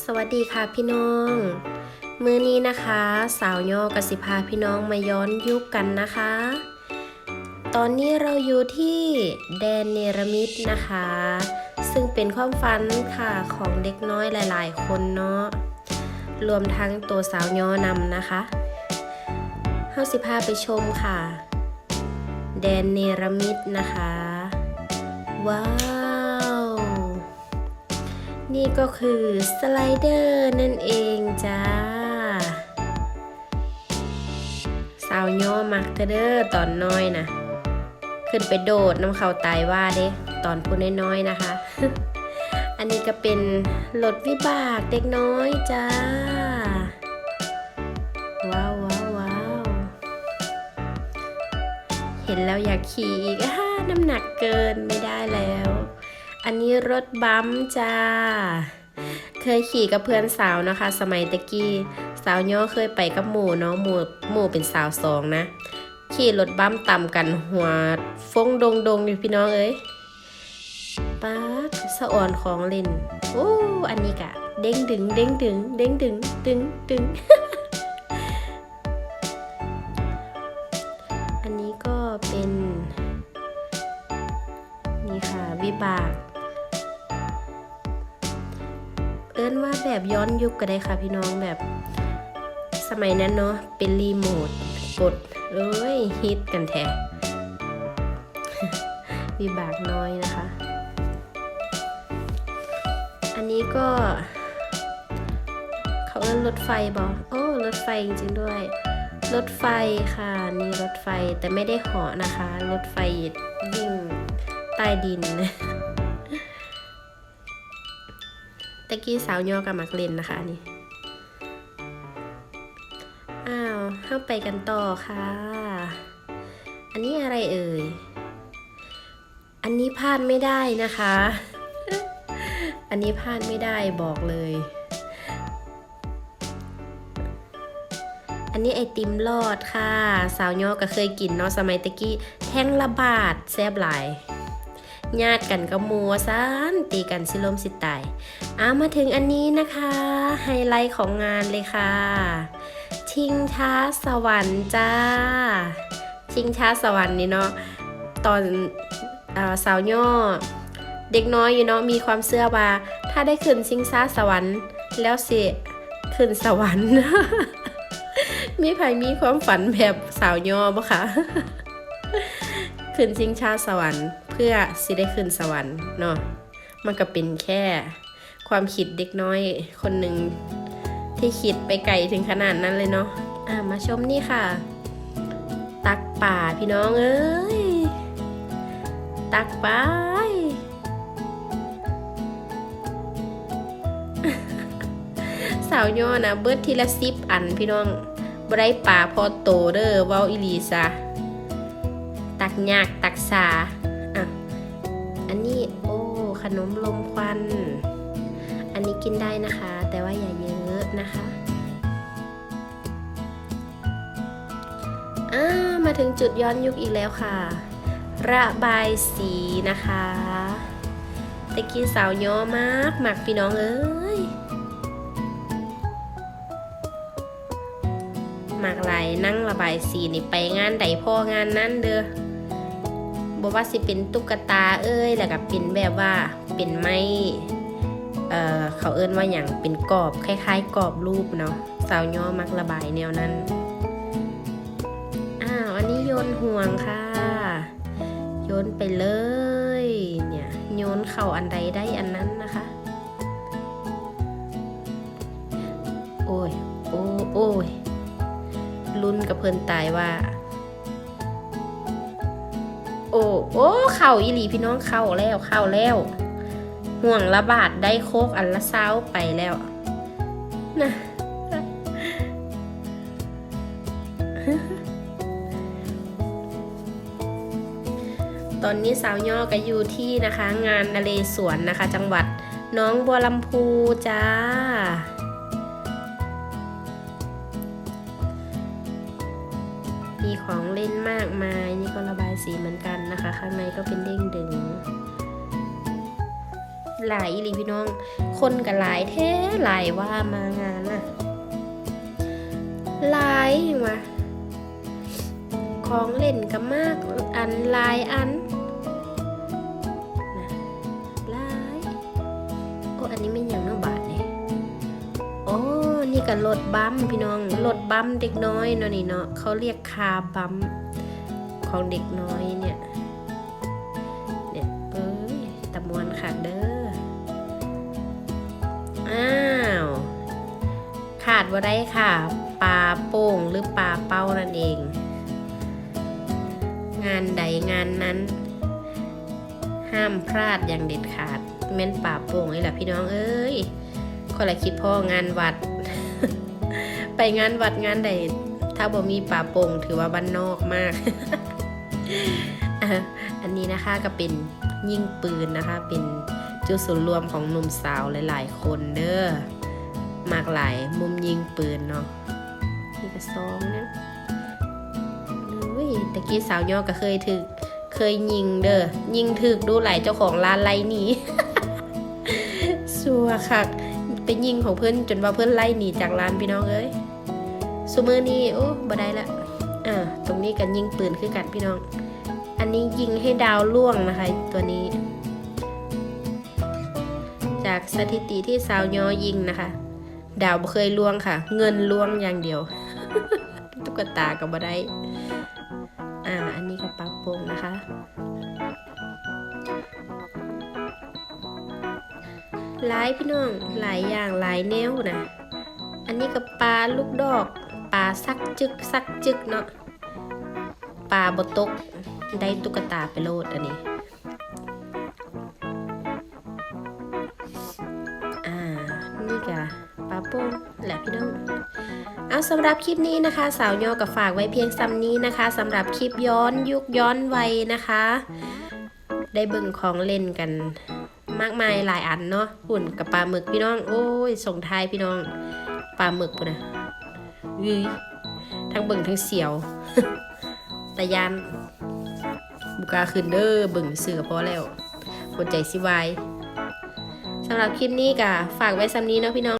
สวัสดีค่ะพี่น้อง มื้อนี้นะคะ สาวย่อกสิพาพี่น้องมาย้อนยุคกันนะคะ ตอนนี้เราอยู่ที่แดนเนรมิตนะคะ ซึ่งเป็นความฝันค่ะของเด็กน้อยหลาย ๆ คนเนาะรวมทั้งตัวสาวย่อนำนะคะเฮาสิพาไปชมค่ะ แดนเนรมิตนะคะ ว้าว นี่ก็คือสไลเดอร์นั่นเองจ้า สาวย่อมักเธอเด้อตอนน้อยนะขึ้นไปโดดน้ำเขาตายว่าเด้ตอนพูน้อยๆนะคะ อันนี้ก็เป็นรถวิบากเด็กน้อยจ้า ว้าวว้าววาวเห็นแล้วอยากขี่อีกน้ำหนักเกินไม่ได้แล้ว อันนี้รถบัมป์จ้า เคยขี่กับเพื่อนสาวนะคะ สมัยตะกี้ สาวย่อเคยไปกับหมู่เนาะหมู่หมู่เป็นสาวสองนะ ขี่รถบัมป์ต่ำกันหัวฟงดงดงอยู่พี่น้องเอ้ยป๊าดสะอ่อนของเล่น โอ้ อันนี้กะ เด้งดึง เด้งดึง เด้งดึง ดึงดึง อันนี้ก็เป็น นี่ค่ะ วิบาก อิ้นว่าแบบย้อนยุคก็ได้ค่ะพี่น้องแบบสมัยนั้นเนาะเป็นรีโมทกดเอ้ยฮิตกันแท้วิบากน้อยนะคะ อันนี้ก็ เขาเอิ้นรถไฟบอกโอ้รถไฟจริงๆด้วย รถไฟค่ะนี่รถไฟแต่ไม่ได้เหาะนะคะ รถไฟวิ่งใต้ดิน ตะกี้สาวยอกับมักเล่นนะคะนี่ อ้าวเข้าไปกันต่อค่ะ อันนี้อะไรเอ่ย อันนี้พลาดไม่ได้นะคะ อันนี้พลาดไม่ได้บอกเลย อันนี้ไอติมลอดค่ะ สาวยอก็เคยกินเนาะสมัยตะกี้แท่งละบาทแซ่บหลาย ญาติกันก็มัวซานตีกันสิลมสิตายอามาถึงอันนี้นะคะ ไฮไลท์ของงานเลยค่ะ ชิงช้าสวรรค์จ้า ชิงช้าสวรรค์นี่เนาะตอนอสาวย่อ เด็กน้อยอยู่เนาะมีความเชื่อว่า ถ้าได้ขึ้นชิงช้าสวรรค์ แล้วสิขึ้นสวรรค์มีใครมีความฝันแบบสาวย่อปะคะขึ้นชิงชาสวรรค์ เพื่อสิได้ขึ้นสวรรค์เนาะมันก็เป็นแค่ความคิดเด็กน้อยคนหนึ่งที่คิดไปไกลถึงขนาดนั้นเลยเนาะอะมาชมนี่ค่ะ ตักป่าพี่น้องเอ้ยตักไปสาวย่อนะเบิดทีละสิบอันพี่น้องบได้ป่าพอโตเด้อเว้าอีหลีซะตักยากตักสา อันนี้โอ้ขนมลมควัน อันนี้กินได้นะคะ แต่ว่าอย่าเยอะนะคะอ่ามาถึงจุดย้อนยุคอีกแล้วค่ะ ระบายสีนะคะตะกี้สาวย่อมากหมักพี่น้องเอ้ยหมากไหลนั่งระบายสีนี่ไปงานใดพ่องานนั้นเด้อ บอกว่าสิเป็นตุ๊กตาเอ้ยแล้วก็เป็นแบบว่าเป็นไม้เอ่อเขาเอิ้นว่าอย่างเป็นกรอบคล้ายๆกรอบรูปเนาะสาวย่อมักระบายแนวนั้นอ้าวอันนี้โยนห่วงค่ะ โยนไปเลยเนี่ยโยนเข่าอันใดได้อันนั้นนะคะ โอ้ยโอ้โอ้ยลุ้นกับเพื่อนตายว่า โอ้โอ้เข่าอีหลีพี่น้องเข่าแล้วเข่าแล้วห่วงละบาทได้โคกอันละเศร้าไปแล้วนะตอนนี้สาวย่อก็อยู่ที่นะคะ งานนเรศวรนะคะ จังหวัดน้องบัวลำพูจ้า ของเล่นมากมาย นี่ก็ระบายสีเหมือนกันนะคะ ข้างในก็เป็นเด้งดึง หลายอีหลีพี่น้อง คนกับหลายแท้หลายว่ามางานน่ะหลายมาของเล่นกับมากอันหลายอัน นี่ก็รถบัมพี่น้องรถบัมเด็กน้อยเนาะนี่เนาะเขาเรียกคาบัมของเด็กน้อยเนี่ยเนี่ยเอ้ยตะมวนค่ะเด้ออ้าวขาดว่าได้ค่ะปลาโป่งหรือปลาเป้านั่นเอง งานใดงานนั้น ห้ามพลาดอย่างเด็ดขาดแม่นป่าโป่งนี่แหละพี่น้องเอ้ยคนละคิดพ่องานวัด ไปงานวัดงานใดถ้าบ่มีป่าโป่งถือว่าบ้านนอกมาก อันนี้นะคะก็เป็นยิงปืนนะคะ เป็นจุดศูนย์รวมของหนุ่มสาวหลายๆ คนเด้อมากหลายมุมยิงปืนเนาะนี่ก็ซองนะเฮ้ยตะกี้สาวย่อก็เคยถึกเคยยิงเด้อยิงถึกดูหลายเจ้าของร้านไล่หนีสัวคักไปยิงของเพื่อนจนว่าเพื่อนไล่หนีจากร้านพี่น้องเอ้ย ซูมือนี่โอ้บ่ได้ละอ่าตรงนี้กันยิงปืนคือกันพี่น้อง อันนี้ยิงให้ดาวล่วงนะคะ ตัวนี้ จากสถิติที่สาวยอยิงนะคะ ดาวเคยล่วงค่ะ เงินล่วงอย่างเดียว ตุ๊กตาก็บ่ได้ อ่า อันนี้ก็ปลาโป่งนะคะหลายพี่น้องหลายอย่างหลายแนวนะ อันนี้ก็ปลาลูกดอก ซักจึกซักจึกเนาะปลาบตกได้ตุ๊กตาไปโลดอันนี้อ่านี่ก็ปลาโป่งแหละพี่น้องเอาสำหรับคลิปนี้นะคะ สาวยอกับฝากไว้เพียงซ้ำนี้นะคะสำหรับคลิปย้อนยุคย้อนวัยนะคะ ได้เบิ่งของเล่นกันมากมายหลายอันเนาะหุ่นกับปลาหมึกพี่น้อง โอ้ยส่งท้ายพี่น้อง ปลาหมึกปุ่นน ยืยทั้งเบิ่งทั้งเสียวตะยานบุก้าขึ้นเด้อเบิ่งเสือพอแล้วปวดใจสิวายสำหรับคลิปนี้ก็ฝากไว้ซ้ำนี้เนาะพี่น้อง